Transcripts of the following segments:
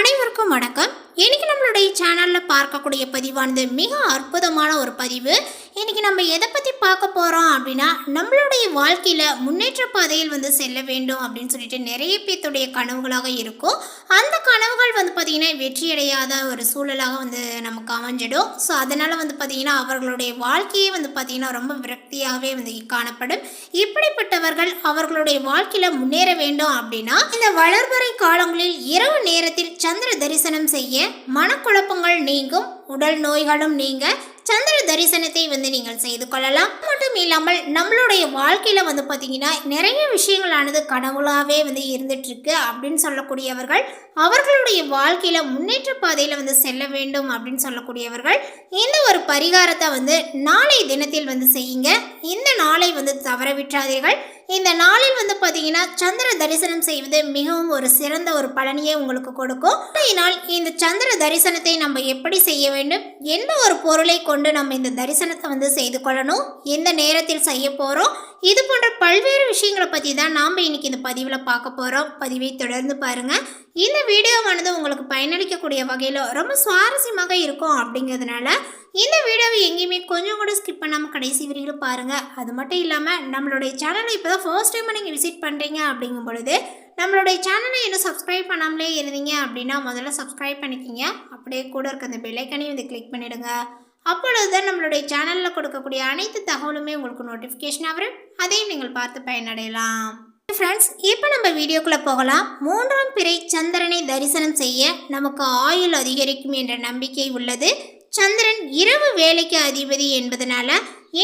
அனைவருக்கும் வணக்கம். இன்னைக்கு நம்மளுடைய சேனலில் பார்க்கக்கூடிய பதிவானது மிக அற்புதமான ஒரு பதிவு. இன்னைக்கு நம்ம எதை பற்றி பார்க்க போகிறோம் அப்படின்னா நம்மளுடைய வாழ்க்கையில் முன்னேற்ற பாதையில் வந்து செல்ல வேண்டும் அப்படின்னு சொல்லிட்டு நிறைய பேர்த்துடைய கனவுகளாக இருக்கும். அந்த கனவுகள் வந்து பார்த்திங்கன்னா வெற்றியடையாத ஒரு சூழலாக வந்து நமக்கு அமைஞ்சிடும். ஸோ அதனால் வந்து பார்த்திங்கன்னா அவர்களுடைய வாழ்க்கையே வந்து பார்த்திங்கன்னா ரொம்ப விரக்தியாகவே வந்து காணப்படும். இப்படிப்பட்டவர்கள் அவர்களுடைய வாழ்க்கையில் முன்னேற வேண்டும் அப்படின்னா இந்த வளர்வரை காலங்களில் இரவு நேரத்தில் சந்திர தரிசனம் செய்ய மனக்குழப்பங்கள் நீங்கும் உடல் நோய்களும் நீங்க சந்திர தரிசனத்தை வந்து நீங்கள் செய்து கொள்ளலாம். மட்டும் இல்லாமல் நம்மளுடைய வாழ்க்கையில வந்து பார்த்தீங்கன்னா நிறைய விஷயங்களானது கனவுளாகவே வந்து இருந்துட்டு இருக்கு அப்படின்னு சொல்லக்கூடியவர்கள் அவர்களுடைய வாழ்க்கையில முன்னேற்ற பாதையில வந்து செல்ல வேண்டும் அப்படின்னு சொல்லக்கூடியவர்கள் இந்த ஒரு பரிகாரத்தை வந்து நாளை தினத்தில் வந்து செய்யுங்க. இந்த நாளை வந்து தவற விட்டாதீர்கள் இந்த நாளில் வந்து பார்த்தீங்கன்னா சந்திர தரிசனம் செய்வது மிகவும் ஒரு சிறந்த ஒரு பலனையே உங்களுக்கு கொடுக்கும். இதனால் இந்த சந்திர தரிசனத்தை நம்ம எப்படி செய்ய வேண்டும்? எந்த ஒரு பொருளை கொண்டு நம்ம இந்த தரிசனத்தை வந்து செய்து கொள்ளணும்? எந்த நேரத்தில் செய்ய போகிறோம் இது போன்ற பல்வேறு விஷயங்களை பற்றி தான் நாம் இன்னைக்கு இந்த பதிவில் பார்க்க போகிறோம் பதிவை தொடர்ந்து பாருங்கள் இந்த வீடியோவானது உங்களுக்கு பயனளிக்கக்கூடிய வகையில் ரொம்ப சுவாரஸ்யமாக இருக்கும் அப்படிங்கிறதுனால இந்த வீடியோவை எங்கேயுமே கொஞ்சம் கூட ஸ்கிப் பண்ணாமல் கடைசி வரையிலும் பாருங்கள் அது மட்டும் இல்லாமல் நம்மளுடைய சேனலை இப்போ தான் ஃபர்ஸ்ட் டைம் நீங்கள் விசிட் பண்ணுறீங்க அப்படிங்கும் பொழுது நம்மளுடைய சேனலை இன்னும் சப்ஸ்கிரைப் பண்ணாமலே இருந்தீங்க அப்படின்னா முதல்ல சப்ஸ்கிரைப் பண்ணிக்கிங்க. அப்படியே கூட இருக்க அந்த பெல்லைக்கனையும் வந்து கிளிக் பண்ணிவிடுங்க அப்பொழுது தான் நம்மளுடைய சேனலில் கொடுக்கக்கூடிய அனைத்து தகவலுமே உங்களுக்கு நோட்டிஃபிகேஷன் ஆகும் அதையும் நீங்கள் பார்த்து பயனடையலாம். ஃப்ரெண்ட்ஸ் இப்போ நம்ம வீடியோக்குள்ளே போகலாம். மூன்றாம் பிறை சந்திரனை தரிசனம் செய்ய நமக்கு ஆயுள் அதிகரிக்கும் என்ற நம்பிக்கை உள்ளது. சந்திரன் இரவு வேலைக்கு அதிபதி என்பதனால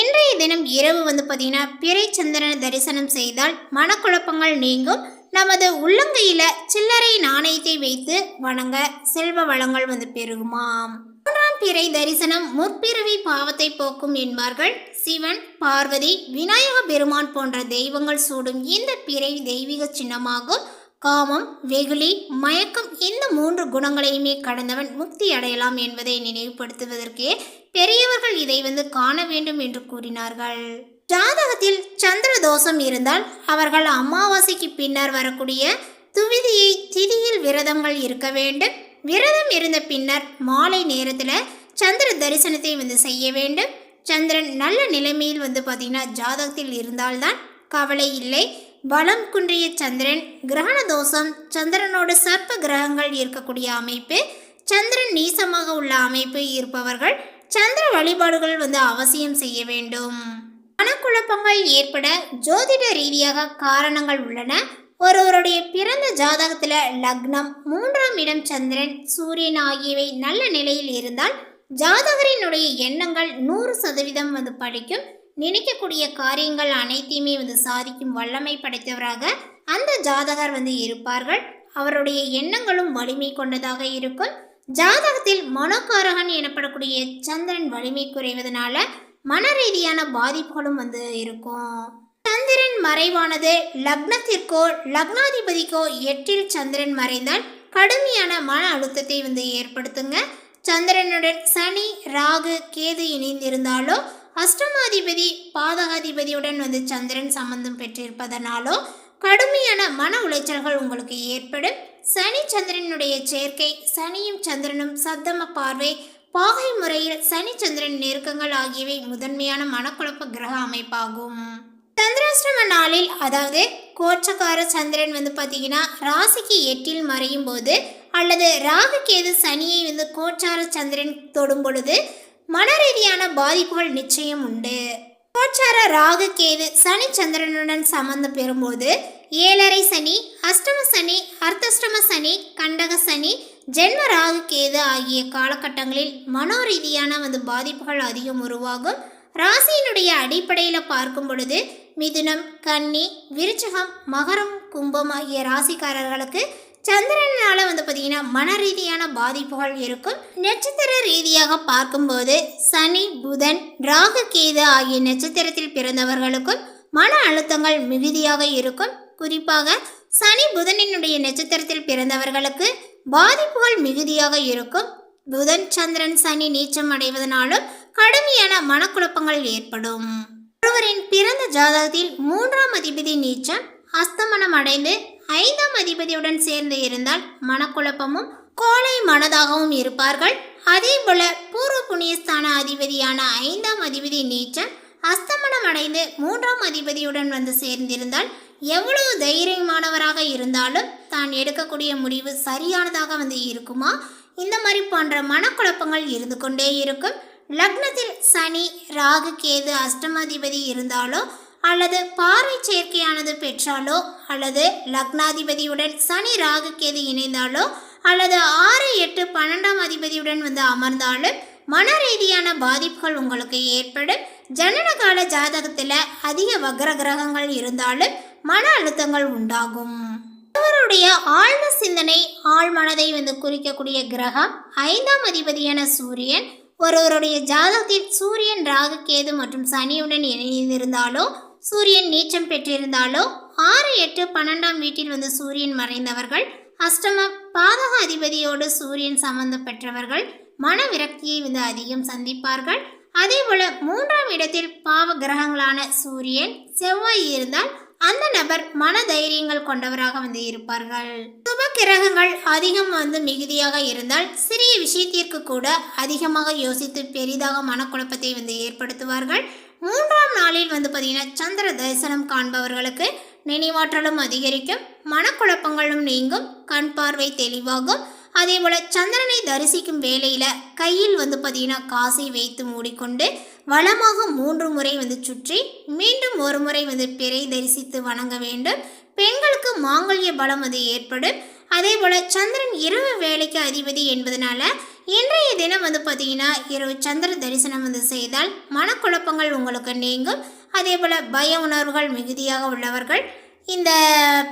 இன்றைய தினம் இரவு வந்து பார்த்தீங்கன்னா பிறை சந்திரனை தரிசனம் செய்தால் மனக்குழப்பங்கள் நீங்கும். நமது உள்ளங்கையில் சில்லறை நாணயத்தை வைத்து வணங்க செல்வ வளங்கள் வந்து பெருகுமாம். மூன்றாம் பிறை தரிசனம் முற்பிறவி பாவத்தை போக்கும் என்பார்கள். சிவன் பார்வதி விநாயக பெருமான் போன்ற தெய்வங்கள் சூடும் இந்த பிறை தெய்வீக சின்னமாகும். காமம் வெகுளி மயக்கம் இந்த மூன்று குணங்களையுமே கடந்தவன் முக்தி அடையலாம் என்பதை நினைவுபடுத்துவதற்கே பெரியவர்கள் இதை வந்து காண வேண்டும் என்று கூறினார்கள். ஜாதகத்தில் சந்திர தோஷம் இருந்தால் அவர்கள் அமாவாசைக்கு பின்னர் வரக்கூடிய துவிதியை திதியில் விரதங்கள் இருக்க வேண்டும். விரதம் இருந்த பின்னர் மாலை நேரத்தில் சந்திர தரிசனத்தை வந்து செய்ய வேண்டும். சந்திரன் நல்ல நிலைமையில் வந்து பார்த்திங்கன்னா ஜாதகத்தில் இருந்தால்தான் கவலை இல்லை. பலம் குன்றிய சந்திரன் கிரகண தோஷம் சந்திரனோட சர்ப்ப கிரகங்கள் இருக்கக்கூடிய அமைப்பு சந்திரன் நீசமாக உள்ள அமைப்பு இருப்பவர்கள் சந்திர வழிபாடுகள் வந்து அவசியம் செய்ய வேண்டும். மனக்குழப்பங்கள் ஏற்பட ஜோதிட ரீதியாக காரணங்கள் உள்ளன. ஒருவருடைய பிறந்த ஜாதகத்தில் லக்னம் மூன்றாம் இடம் சந்திரன் சூரியன் ஆகியவை நல்ல நிலையில் இருந்தால் ஜாதகரினுடைய எண்ணங்கள் நூறு சதவீதம் வந்து படிக்கும். நினைக்கக்கூடிய காரியங்கள் அனைத்தையுமே வந்து சாதிக்கும் வல்லமை படைத்தவராக அந்த ஜாதகர் வந்து இருப்பார்கள். அவருடைய எண்ணங்களும் வலிமை கொண்டதாக இருக்கும். ஜாதகத்தில் மனோகாரகன் எனப்படக்கூடிய சந்திரன் வலிமை குறைவதனால மன ரீதியான பாதிப்புகளும் வந்து இருக்கும். சந்திரன் மறைவானது லக்னத்திற்கோ லக்னாதிபதிக்கோ எட்டில் சந்திரன் மறைந்தால் கடுமையான மன அழுத்தத்தை வந்து ஏற்படுத்துங்க. சந்திரனுடன் சனி ராகு கேது இணைந்திருந்தாலோ அஷ்டமாதிபதி பாதகாதிபதியுடன் வந்து சந்திரன் சம்பந்தம் பெற்றிருப்பதனாலோ கடுமையான மன உளைச்சல்கள் உங்களுக்கு ஏற்படும். சனி சந்திரனுடைய சேர்க்கை சனியும் சந்திரனும் சத்தம பார்வை பாகை முறையில் சனி சந்திரன் நெருக்கங்கள் ஆகியவை முதன்மையான மனக்குழப்ப கிரக அமைப்பாகும். சந்திராஷ்டம நாளில் அதாவது கோச்சக்கார சந்திரன் வந்து பார்த்தீங்கன்னா ராசிக்கு எட்டில் மறையும் போது அல்லது ராகு கேது சனியை வந்து கோச்சார சந்திரன் தொடும் பொழுது மன ரீதியான பாதிப்புகள் நிச்சயம் உண்டு. கோச்சார ராகு கேது சனி சந்திரனுடன் சம்பந்தம் பெறும்போது ஏழரை சனி அஷ்டம சனி அர்த்தஷ்டம சனி கண்டக சனி ஜென்ம ராகு கேது ஆகிய காலகட்டங்களில் மனோ ரீதியான வந்து பாதிப்புகள் அதிகம் உருவாகும். ராசியினுடைய அடிப்படையில் பார்க்கும் பொழுது மிதுனம் கன்னி விருச்சகம் மகரம் கும்பம் ஆகிய ராசிக்காரர்களுக்கு சந்திரனால வந்து பார்த்தீங்கன்னா மன ரீதியான பாதிப்புகள் இருக்கும். நட்சத்திர ரீதியாக பார்க்கும்போது சனி புதன் ராகு கேது ஆகிய நட்சத்திரத்தில் பிறந்தவர்களுக்கும் மன அழுத்தங்கள் மிகுதியாக இருக்கும். குறிப்பாக சனி புதனினுடைய நட்சத்திரத்தில் பிறந்தவர்களுக்கு பாதிப்புகள் மிகுதியாக இருக்கும். புதன் சந்திரன் சனி நீச்சம் அடைவதனாலும் கடுமையான மனக்குழப்பங்கள் ஏற்படும். ஒருவரின் பிறந்த ஜாதகத்தில் மூன்றாம் அதிபதி நீச்சம் அஸ்தமனம் அடைந்து ஐந்தாம் அதிபதியுடன் சேர்ந்து இருந்தால் மனக்குழப்பமும் கோழை மனதாகவும் இருப்பார்கள். அதே போல பூர்வ புண்ணியஸ்தான அதிபதியான ஐந்தாம் அதிபதி நீச்சம் அஸ்தமனம் அடைந்து மூன்றாம் அதிபதியுடன் வந்து சேர்ந்திருந்தால் எவ்வளவு தைரியமானவராக இருந்தாலும் தான் எடுக்கக்கூடிய முடிவு சரியானதாக வந்து இருக்குமா? இந்த மாதிரி போன்ற மனக்குழப்பங்கள் இருந்து கொண்டே இருக்கும். லக்னத்தில் சனி ராகு கேது அஷ்டமாதிபதி இருந்தாலும் அல்லது பார்வை சேர்க்கையானது பெற்றாலோ அல்லது லக்னாதிபதியுடன் சனி ராகு கேது இணைந்தாலோ அல்லது ஆறு எட்டு பன்னெண்டாம் அதிபதியுடன் வந்து அமர்ந்தாலும் மன ரீதியான பாதிப்புகள் உங்களுக்கு ஏற்படும். ஜனனகால ஜாதகத்தில் அதிக வக்ர கிரகங்கள் இருந்தாலும் மன அழுத்தங்கள் உண்டாகும். அவருடைய ஆழ்ந்த சிந்தனை ஆழ் மனதை வந்து குறிக்கக்கூடிய கிரகம் ஐந்தாம் அதிபதியான சூரியன். ஒருவருடைய ஜாதகத்தில் சூரியன் ராகு கேது மற்றும் சனியுடன் இணைந்திருந்தாலோ சூரியன் நீச்சம் பெற்றிருந்தாலோ ஆறு எட்டு பன்னெண்டாம் வீட்டில் வந்து சூரியன் மறைந்தவர்கள் அஷ்டம பாதக அதிபதியோடு சூரியன் சம்பந்தம் பெற்றவர்கள் மன விரக்தியை வந்து அதிகம் சந்திப்பார்கள். அதே போல மூன்றாம் இடத்தில் பாவ கிரகங்களான சூரியன் செவ்வாய் இருந்தால் அந்த நபர் மன தைரியங்கள் கொண்டவராக வந்து இருப்பார்கள். சுப கிரகங்கள் அதிகம் வந்து மிகுதியாக இருந்தால் சிறிய விஷயத்திற்கு கூட அதிகமாக யோசித்து பெரிதாக மனக்குழப்பத்தை வந்து ஏற்படுத்துவார்கள். மூன்றாம் நாளில் வந்து பார்த்தீங்கன்னா சந்திர தரிசனம் காண்பவர்களுக்கு நினைவாற்றலும் அதிகரிக்கும் மனக்குழப்பங்களும் நீங்கும் கண் பார்வை தெளிவாகும். அதே போல் சந்திரனை தரிசிக்கும் வேளையில் கையில் வந்து பார்த்தீங்கன்னா காசை வைத்து மூடிக்கொண்டு வளமாக மூன்று முறை வந்து சுற்றி மீண்டும் ஒரு முறை வந்து பிறை தரிசித்து வணங்க வேண்டும். பெண்களுக்கு மாங்கல்ய பலம் அது ஏற்படும். அதே போல் சந்திரன் இரவு வேலைக்கு அதிபதி என்பதனால இன்றைய தினம் வந்து பார்த்தீங்கன்னா இரவு சந்திர தரிசனம் வந்து செய்தால் மனக்குழப்பங்கள் உங்களுக்கு நீங்கும். அதே போல் பய உணர்வுகள் மிகுதியாக உள்ளவர்கள் இந்த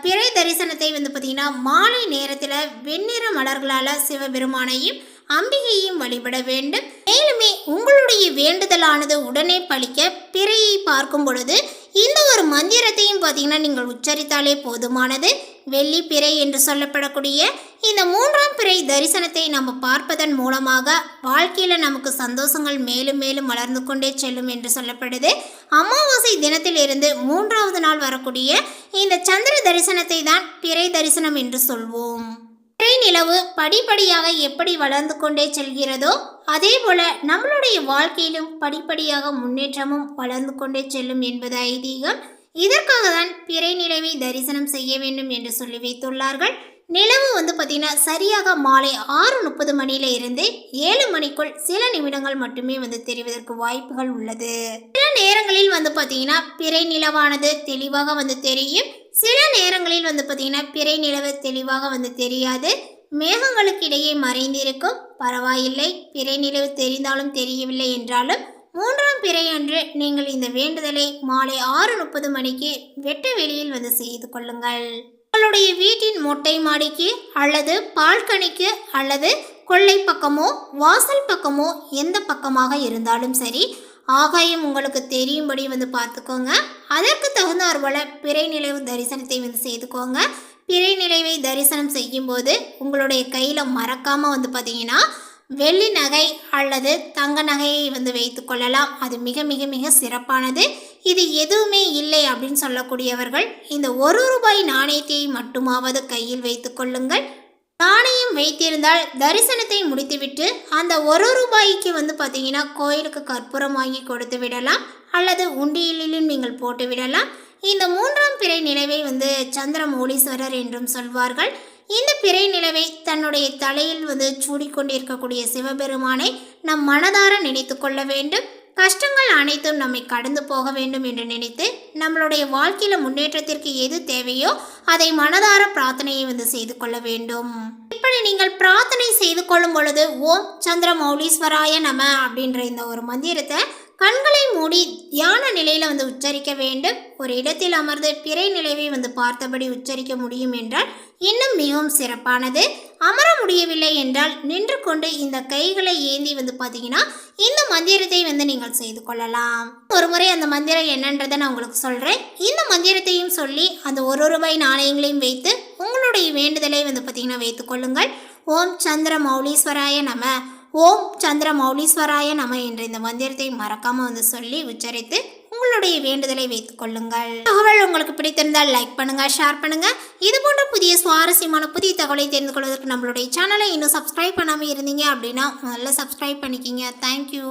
பிறை தரிசனத்தை வந்து பார்த்தீங்கன்னா மாலை நேரத்தில் வெண்ணிற மலர்களால் சிவபெருமானையும் அம்பிகையும் வழிபட வேண்டும். மேலுமே உங்களுடைய வேண்டுதலானது உடனே பழிக்க பிறையை பார்க்கும் பொழுது இந்த ஒரு மந்திரத்தையும் பார்த்தீங்கன்னா நீங்கள் உச்சரித்தாலே போதுமானது. வெள்ளி பிறை என்று சொல்லப்படக்கூடிய இந்த மூன்றாம் பிறை தரிசனத்தை நம்ம பார்ப்பதன் மூலமாக வாழ்க்கையில் நமக்கு சந்தோஷங்கள் மேலும் மேலும் வளர்ந்து கொண்டே செல்லும் என்று சொல்லப்படுது. அமாவாசை தினத்திலிருந்து மூன்றாவது நாள் வரக்கூடிய இந்த சந்திர தரிசனத்தை தான் பிறை தரிசனம் என்று சொல்வோம். நிலவு படிப்படியாக எப்படி வளர்ந்து கொண்டே செல்கிறதோ அதே போல நம்மளுடைய வாழ்க்கையிலும் படிப்படியாக முன்னேற்றமும் வளர்ந்து கொண்டே செல்லும் என்பது ஐதீகம். இதற்காக தான் பிறை நிலவை தரிசனம் செய்ய வேண்டும் என்று சொல்லி வைத்துள்ளார்கள். நிலவு வந்து பார்த்தீங்கன்னா சரியாக மாலை ஆறு முப்பது மணியில இருந்து ஏழு மணிக்குள் சில நிமிடங்கள் மட்டுமே வந்து தெரிவதற்கு வாய்ப்புகள் உள்ளது. சில நேரங்களில் வந்து பார்த்தீங்கன்னா பிறை நிலவானது தெளிவாக வந்து தெரியும். சில நேரங்களில் வந்து பார்த்தீங்கன்னா பிறை நிலவு தெளிவாக வந்து தெரியாது. மேகங்களுக்கு இடையே மறைந்திருக்கும். பரவாயில்லை. பிறை நிலவு தெரிந்தாலும் தெரியவில்லை என்றாலும் மூன்றாம் பிறை அன்று நீங்கள் இந்த வேண்டுதலை மாலை ஆறு முப்பது மணிக்கு வெட்ட வெளியில் வந்து செய்து கொள்ளுங்கள். உங்களுடைய வீட்டின் மொட்டை மாடிக்கு அல்லது பால்கனிக்கு அல்லது கொள்ளை பக்கமோ வாசல் பக்கமோ எந்த பக்கமாக இருந்தாலும் சரி ஆகாயம் உங்களுக்கு தெரியும்படி வந்து பார்த்துக்கோங்க. அதற்கு தகுந்தார் போல பிறைநிலைவு தரிசனத்தை வந்து செய்துக்கோங்க. பிறைநிலவை தரிசனம் செய்யும்போது உங்களுடைய கையில் மறக்காமல் வந்து பார்த்தீங்கன்னா வெள்ளி நகை அல்லது தங்க நகையை வந்து வைத்துக்கொள்ளலாம் அது மிக மிக மிக சிறப்பானது. இது எதுவுமே இல்லை அப்படின்னு சொல்லக்கூடியவர்கள் இந்த ஒரு ரூபாய் நாணயத்தை மட்டுமாவது கையில் வைத்துக்கொள்ளுங்கள் நாணயம் வைத்திருந்தால் தரிசனத்தை முடித்துவிட்டு அந்த ஒரு ரூபாய்க்கு வந்து பார்த்தீங்கன்னா கோயிலுக்கு கற்பூரம் வாங்கி கொடுத்து விடலாம் அல்லது உண்டியலிலும் நீங்கள் போட்டு விடலாம். இந்த மூன்றாம் பிறை நிலவை வந்து சந்திரமௌலீஸ்வரர் என்றும் சொல்வார்கள். இந்த பிறை நிலவை தன்னுடைய தலையில் வந்து சூடிக்கொண்டிருக்கக்கூடிய சிவபெருமானை நம் மனதார நினைத்து கொள்ள வேண்டும். கஷ்டங்கள் அனைத்தும் நம்மை கடந்து போக வேண்டும் என்று நினைத்து நம்மளுடைய வாழ்க்கையில முன்னேற்றத்திற்கு எது தேவையோ அதை மனதார பிரார்த்தனையை வந்து செய்து கொள்ள வேண்டும். இப்படி நீங்கள் பிரார்த்தனை செய்து கொள்ளும் பொழுது ஓம் சந்திர மௌலீஸ்வராய நம அப்படின்ற இந்த ஒரு மந்திரத்தை கண்களை மூடி தியான நிலையில வந்து உச்சரிக்க வேண்டும். ஒரு இடத்தில் அமர்ந்து பிறை நிலைவை வந்து பார்த்தபடி உச்சரிக்க முடியும் என்றால் இன்னும் மிகவும் சிறப்பானது. அமர முடியவில்லை என்றால் நின்று கொண்டு இந்த கைகளை ஏந்தி வந்து பார்த்தீங்கன்னா இந்த மந்திரத்தை வந்து நீங்கள் செய்து கொள்ளலாம். ஒரு முறை அந்த மந்திரம் என்னன்றதை நான் உங்களுக்கு சொல்கிறேன் இந்த மந்திரத்தையும் சொல்லி அந்த ஒரு ரூபாய் நாணயங்களையும் வைத்து உங்களுடைய வேண்டுதலை வந்து பார்த்தீங்கன்னா வைத்துக் கொள்ளுங்கள். ஓம் சந்திர மௌலீஸ்வராய நம. ஓம் சந்திர மௌலீஸ்வராய நம என்ற இந்த மந்திரத்தை மறக்காமல் வந்து சொல்லி உச்சரித்து உங்களுடைய வேண்டுதலை வைத்துக் கொள்ளுங்கள். தகவல் உங்களுக்கு பிடித்திருந்தால் லைக் பண்ணுங்க ஷேர் பண்ணுங்க. இது போன்ற புதிய சுவாரஸ்யமான புதிய தகவலை தெரிந்து கொள்வதற்கு நம்மளுடைய சேனலை இன்னும் சப்ஸ்கிரைப் பண்ணாமல் இருந்தீங்க அப்படின்னா முதல்ல சப்ஸ்கிரைப் பண்ணிக்கிங்க. தேங்க்யூ